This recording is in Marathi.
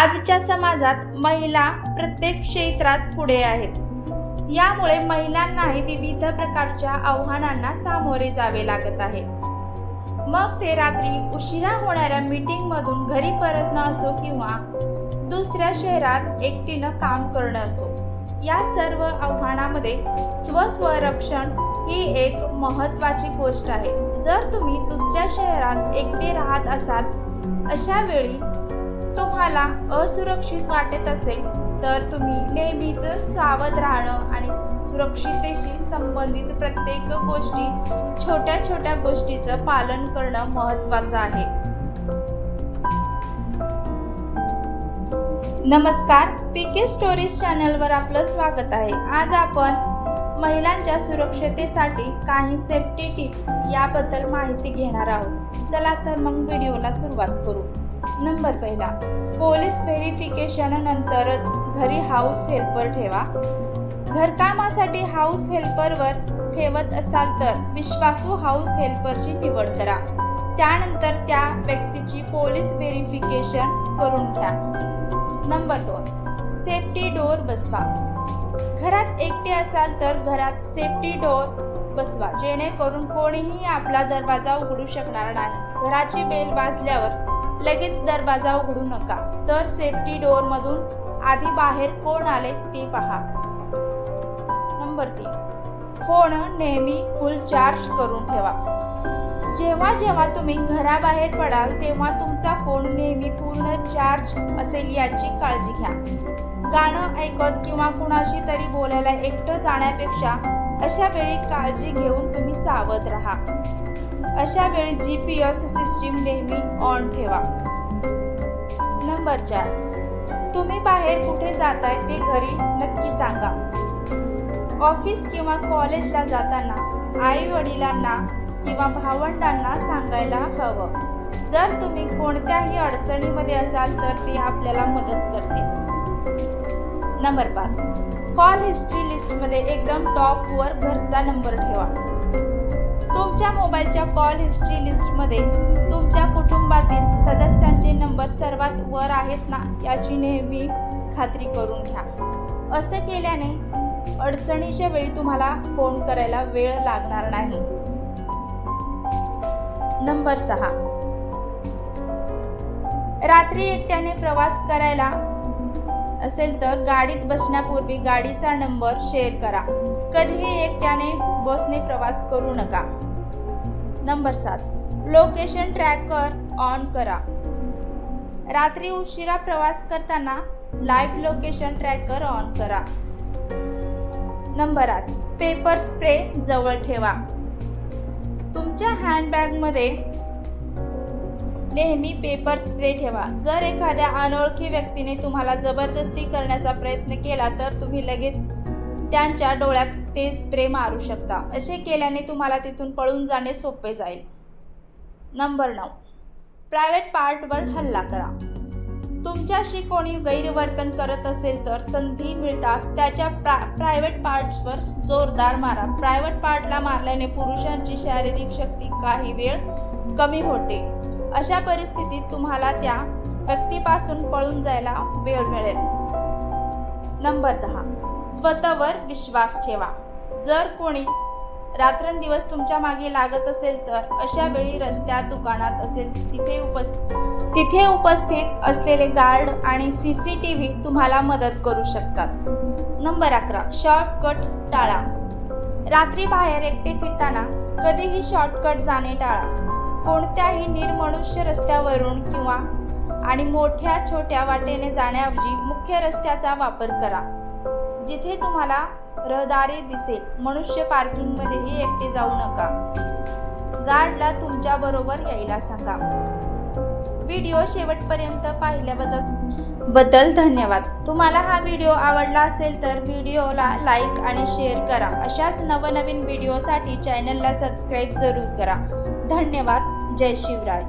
आजच्या समाजात महिला प्रत्येक क्षेत्रात पुढे आहेत. यामुळे महिलांनाही विविध प्रकारच्या आव्हानांना सामोरे जावे लागत आहे. मग ते रात्री उशिरा होणाऱ्या मीटिंगमधून घरी परतणं असो किंवा दुसऱ्या शहरात एकटीनं काम करणं असो या सर्व आव्हानामध्ये स्वस्वरक्षण ही एक महत्त्वाची गोष्ट आहे. जर तुम्ही दुसऱ्या शहरात एकटे राहत असाल अशा वेळी तुम्हाला असुरक्षित वाटत असेल तर तुम्ही नेहमीच सावध राहणं आणि सुरक्षितेशी संबंधित प्रत्येक गोष्टी छोट्या छोट्या गोष्टीचं पालन करणं महत्त्वाचं आहे. नमस्कार पी के स्टोरीज चॅनलवर आपलं स्वागत आहे. आज आपण महिलांच्या सुरक्षतेसाठी काही सेफ्टी टिप्स याबद्दल माहिती घेणार आहोत. चला तर मग व्हिडिओला सुरुवात करू. नंबर पहिला. पोलीस व्हेरिफिकेशन नंतरच घरी हाऊस हेल्पर ठेवा. घरकामासाठी हाऊस हेल्परवर ठेवत असाल तर विश्वासू हाऊस हेल्परची निवड करा. त्यानंतर त्या व्यक्तीची पोलीस व्हेरिफिकेशन करून घ्या. नंबर दोन. सेफ्टी डोअर बसवा. घरात एकटे असाल तर घरात सेफ्टी डोअर बसवा. जेणेकरून कोणीही आपला दरवाजा उघडू शकणार नाही. घराची बेल वाजल्यावर लगेच दरवाजा उघडू नका. तर सेफ्टी डोअर मधून आधी बाहेर कोण आले ते पहा. नंबर तीन फोन नेहमी फुल चार्ज करून ठेवा. जेव्हा जेव्हा तुम्ही घराबाहेर पडाल तेव्हा तुमचा फोन नेहमी पूर्ण चार्ज असेल याची काळजी घ्या. गाणं ऐकत किंवा कुणाशी तरी बोलायला एकटं जाण्यापेक्षा अशा वेळी काळजी घेऊन तुम्ही सावध राहा. अशा वेळी जी पी एस सिस्टीम नेहमी ऑन ठेवा. नंबर चार. तुम्ही बाहेर कुठे जाताय ते घरी नक्की सांगा. ऑफिस किंवा कॉलेजला जाताना आई वडिलांना किंवा भावंडांना सांगायला हवं. जर तुम्ही कोणत्याही अडचणीमध्ये असाल तर ते आपल्याला मदत करतील. नंबर पाच. कॉल हिस्ट्री लिस्टमध्ये एकदम टॉपवर घरचा नंबर ठेवा. तुमच्या मोबाईलच्या कॉल हिस्ट्री लिस्टमध्ये तुमच्या कुटुंबातील सदस्यांचे नंबर सर्वात वर आहेत ना याची नेहमी खात्री करून घ्या. असं केल्याने अडचणीच्या वेळी तुम्हाला फोन करायला वेळ लागणार नाही. नंबर सहा. रात्री एकट्याने प्रवास करायला असेल तर गाडीत बसण्यापूर्वी गाडीचा नंबर शेअर करा. कधीही एकट्याने बसने प्रवास करू नका. नंबर सात. लोकेशन ट्रॅकर ऑन करा. रात्री उशिरा प्रवास करताना लाईव्ह लोकेशन ट्रॅकर ऑन करा. नंबर आठ. पेपर स्प्रे जवळ ठेवा. तुमच्या हँडबॅगमध्ये नेहमी पेपर स्प्रे ठेवा. जर एखाद्या अनोळखी व्यक्तीने तुम्हाला जबरदस्ती करण्याचा प्रयत्न केला तर तुम्ही लगेच त्यांच्या डोळ्यात ते स्प्रे मारू शकता. असे केल्याने तुम्हाला तिथून पळून जाणे सोपे जाईल. नंबर नऊ. प्रायव्हेट पार्टवर हल्ला करा. तुमच्याशी कोणी गैरवर्तन करत असेल तर संधी मिळताच त्याच्या प्रा प्रायव्हेट पार्ट्सवर जोरदार मारा. प्रायव्हेट पार्टला मारल्याने पुरुषांची शारीरिक शक्ती काही वेळ कमी होते. अशा परिस्थितीत तुम्हाला त्या व्यक्तीपासून पळून जायला वेळ मिळेल. नंबर दहा. स्वतःवर विश्वास ठेवा. जर कोणी रात्रंदिवस तुमच्या मागे लागत असेल तर अशा वेळी रस्त्यात दुकानात असेल तिथे उपस्थित तिथे उपस्थित असलेले गार्ड आणि सी सी टी व्ही तुम्हाला मदत करू शकतात. नंबर अकरा शॉर्टकट टाळा. रात्री बाहेर एकटे फिरताना कधीही शॉर्टकट जाणे टाळा. कोणत्याही निर्मनुष्य रस्त्यावरून किंवा आणि मोठ्या छोट्या वाटेने जाण्याऐवजी मुख्य रस्त्याचा वापर करा. जिथे तुम्हाला रहदारी दिसेल. मनुष्य पार्किंगमध्येही एकटे जाऊ नका. गार्डला तुमच्या बरोबर यायला सांगा. व्हिडिओ शेवटपर्यंत पाहिल्याबद्दल बद्दल धन्यवाद. तुम्हाला हा व्हिडिओ आवडला असेल तर व्हिडिओला लाईक आणि शेअर करा. अशाच नवनवीन व्हिडिओसाठी चॅनलला सबस्क्राईब जरूर करा. धन्यवाद. जय शिवराय.